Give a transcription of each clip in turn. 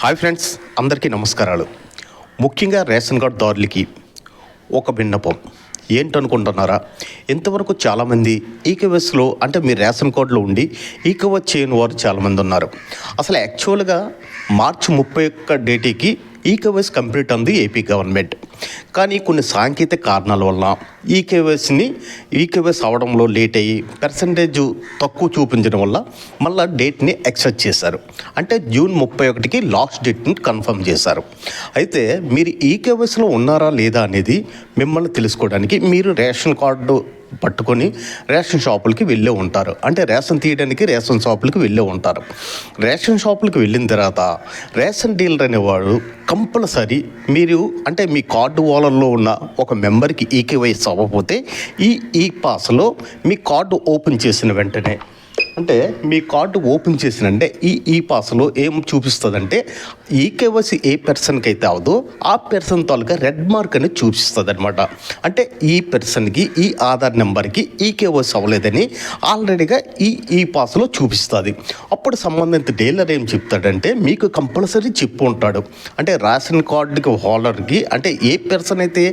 Hi friends అందరికీ నమస్కారాలు. ముఖ్యంగా రేషన్ కార్డ్ దారులకి ఒక విన్నపం. ఏంటనుకుంటున్నారా? ఇంతవరకు చాలామంది ఈకేవెస్లో అంటే మీ రేషన్ కార్డులో ఉండి ఈకేవెస్ చేయని వారు చాలామంది ఉన్నారు. అసలు యాక్చువల్గా మార్చి ముప్పై ఒక్క డేటీకి ఈకేవైస్ కంప్లీట్ అంది ఏపీ గవర్నమెంట్. కానీ కొన్ని సాంకేతిక కారణాల వల్ల ఈకేవైస్ని ఈకేవైస్ అవడంలో లేట్ అయ్యి పర్సంటేజ్ తక్కువ చూపించడం వల్ల మళ్ళీ డేట్ని ఎక్సెప్ట్ చేశారు. అంటే జూన్ ముప్పై ఒకటికి లాస్ట్ డేట్ని కన్ఫర్మ్ చేశారు. అయితే మీరు ఈకేవైస్లో ఉన్నారా లేదా అనేది మిమ్మల్ని తెలుసుకోవడానికి మీరు రేషన్ కార్డు పట్టుకొని రేషన్ షాపులకి వెళ్ళే ఉంటారు. అంటే రేషన్ తీయడానికి రేషన్ షాపులకి వెళ్ళే ఉంటారు. రేషన్ షాపులకి వెళ్ళిన తర్వాత రేషన్ డీలర్ అనేవాడు కంపల్సరీ మీరు అంటే మీ కార్డు ఓలర్లో ఉన్న ఒక మెంబర్కి ఈకేవైస్ అవ్వకపోతే ఈ ఈ పాస్లో మీ కార్డు ఓపెన్ చేసిన వెంటనే అంటే మీ కార్డు ఓపెన్ చేసినంటే ఈ ఈ పాస్లో ఏం చూపిస్తుందంటే ఈ కేవైసీ ఏ పర్సన్కి అయితే అవదో ఆ పర్సన్ తాలూకా రెడ్ మార్క్ అనేది చూపిస్తుంది అనమాట అంటే ఈ పర్సన్కి ఈ ఆధార్ నెంబర్కి ఈ కేవైసీ అవ్వలేదని ఆల్రెడీగా ఈ ఈ పాస్లో చూపిస్తుంది. అప్పుడు సంబంధిత డీలర్ ఏం చెప్తాడంటే మీకు కంపల్సరీ చెప్పు ఉంటాడు. అంటే రేషన్ కార్డుకి హోల్డర్కి అంటే ఏ పర్సన్ అయితే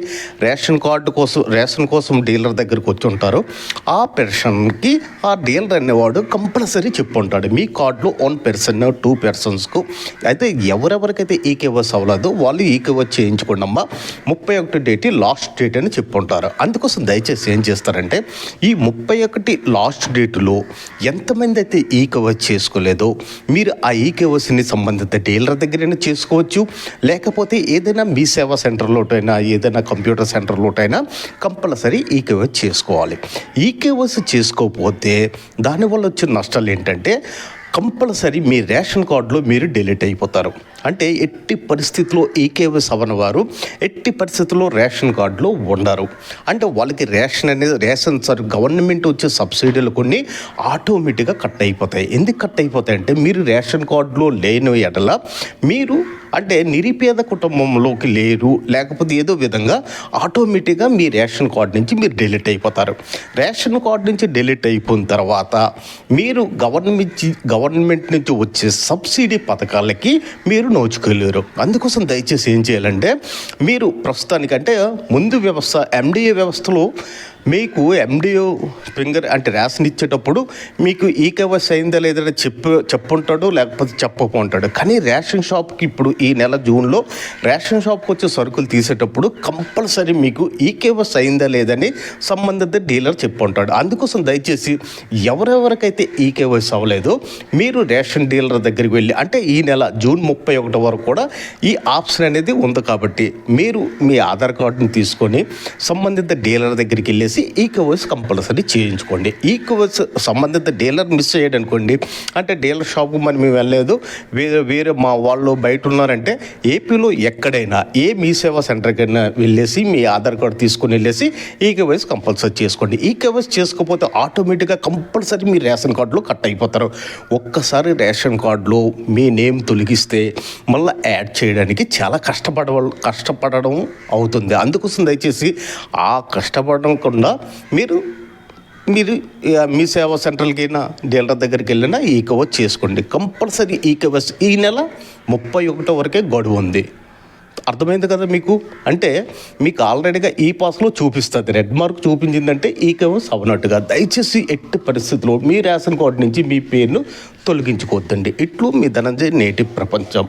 రేషన్ కార్డు కోసం రేషన్ కోసం డీలర్ దగ్గరికి వచ్చి ఉంటారో ఆ పర్సన్కి ఆ డీలర్ అనేవాడు కంపల్సరీ చెప్పుంటాడు. మీ కార్డులో వన్ పర్సన్ టూ పర్సన్స్కు అయితే ఎవరెవరికైతే ఈకేవస్ అవ్వలేదో వాళ్ళు ఈకేవస్ చేయించుకోండి అమ్మా. ముప్పై ఒకటి డేట్ లాస్ట్ డేట్ అని చెప్పుంటారు. అందుకోసం దయచేసి ఏం చేస్తారంటే ఈ ముప్పై ఒకటి లాస్ట్ డేట్లో ఎంతమంది అయితే ఈకేవస్ చేసుకోలేదో మీరు ఆ ఈకేవస్ని సంబంధిత డీలర్ దగ్గరైనా చేసుకోవచ్చు. లేకపోతే ఏదైనా మీ సేవా సెంటర్లోటైనా ఏదైనా కంప్యూటర్ సెంటర్లోటైనా కంపల్సరీ ఈకేవస్ చేసుకోవాలి. ఈకేవస్ చేసుకోకపోతే దానివల్ల వచ్చే నష్టాలు ఏంటంటే కంపల్సరీ మీ రేషన్ కార్డులో మీరు డిలీట్ అయిపోతారు. అంటే ఎట్టి పరిస్థితుల్లో ఈకేవైస్ అవ్వని వారు ఎట్టి పరిస్థితుల్లో రేషన్ కార్డులో ఉండరు. అంటే వాళ్ళకి రేషన్ అనేది రేషన్ సార్ గవర్నమెంట్ వచ్చే సబ్సిడీలు కొన్ని ఆటోమేటిక్గా కట్ అయిపోతాయి. ఎందుకు కట్ అయిపోతాయి అంటే మీరు రేషన్ కార్డులో లేని ఎడల మీరు అంటే నిరుపేద కుటుంబంలోకి లేరు లేకపోతే ఏదో విధంగా ఆటోమేటిక్గా మీ రేషన్ కార్డు నుంచి మీరు డిలీట్ అయిపోతారు. రేషన్ కార్డు నుంచి డిలీట్ అయిపోయిన తర్వాత మీరు గవర్నమెంట్ గవర్నమెంట్ గవర్నమెంట్ నుంచి వచ్చే సబ్సిడీ పథకాలకి మీరు నోచుకోలేరు. అందుకోసం దయచేసి ఏం చేయాలంటే మీరు ప్రస్తుతానికంటే ముందు వ్యవస్థ ఎండిఏ వ్యవస్థలో మీకు ఎండిఓ ఫింగర్ అంటే రేషన్ ఇచ్చేటప్పుడు మీకు ఈ కేవైసీ అయిందా లేదని చెప్పు చెప్పుంటాడు లేకపోతే చెప్పకుంటాడు కానీ రేషన్ షాప్కి ఇప్పుడు ఈ నెల జూన్లో రేషన్ షాప్కి వచ్చే సరుకులు తీసేటప్పుడు కంపల్సరీ మీకు ఈ కేవైసీ అయిందా లేదని సంబంధిత డీలర్ చెప్పుంటాడు. అందుకోసం దయచేసి ఎవరెవరికైతే ఈ కేవైసీ అవ్వలేదో మీరు రేషన్ డీలర్ దగ్గరికి వెళ్ళి అంటే ఈ నెల జూన్ ముప్పై ఒకటి వరకు కూడా ఈ ఆప్షన్ అనేది ఉంది కాబట్టి మీరు మీ ఆధార్ కార్డుని తీసుకొని సంబంధిత డీలర్ దగ్గరికి వెళ్ళేసి ఈ కవర్స్ కంపల్సరీ చేయించుకోండి. ఈ కవర్స్ సంబంధిత డీలర్ మిస్ చేయడం అనుకోండి అంటే డీలర్ షాప్కి మనం మేము వెళ్ళలేదు వేరే వేరే మా వాళ్ళు బయట ఉన్నారంటే ఏపీలో ఎక్కడైనా ఏ మీ సేవా సెంటర్కైనా వెళ్ళేసి మీ ఆధార్ కార్డు తీసుకొని వెళ్ళేసి ఈ కేవైస్ కంపల్సరీ చేసుకోండి. ఈ కేవైస్ చేసుకోకపోతే ఆటోమేటిక్గా కంపల్సరీ మీ రేషన్ కార్డులో కట్ అయిపోతారు. ఒక్కసారి రేషన్ కార్డులో మీ నేమ్ తొలగిస్తే మళ్ళీ యాడ్ చేయడానికి చాలా కష్టపడ కష్టపడడం అవుతుంది. అందుకోసం దయచేసి ఆ కష్టపడడం కన్నా మీరు మీరు మీ సేవా అయినా డీలర్ దగ్గరికి వెళ్ళినా ఈ కవర్ చేసుకోండి. కంపల్సరీ ఈ కవర్స్ ఈ నెల ముప్పై ఒకటో వరకే గడువు ఉంది. అర్థమైంది కదా మీకు? అంటే మీకు ఆల్రెడీగా ఈ పాస్లో చూపిస్తుంది. రెడ్ మార్క్ చూపించిందంటే ఈ కవర్స్ అవనట్టుగా దయచేసి ఎట్టి పరిస్థితుల్లో మీ రేషన్ కార్డు నుంచి మీ పేరును తొలగించుకోవద్దండి. ఇట్లు మీ ధనంజయ నేటి ప్రపంచం.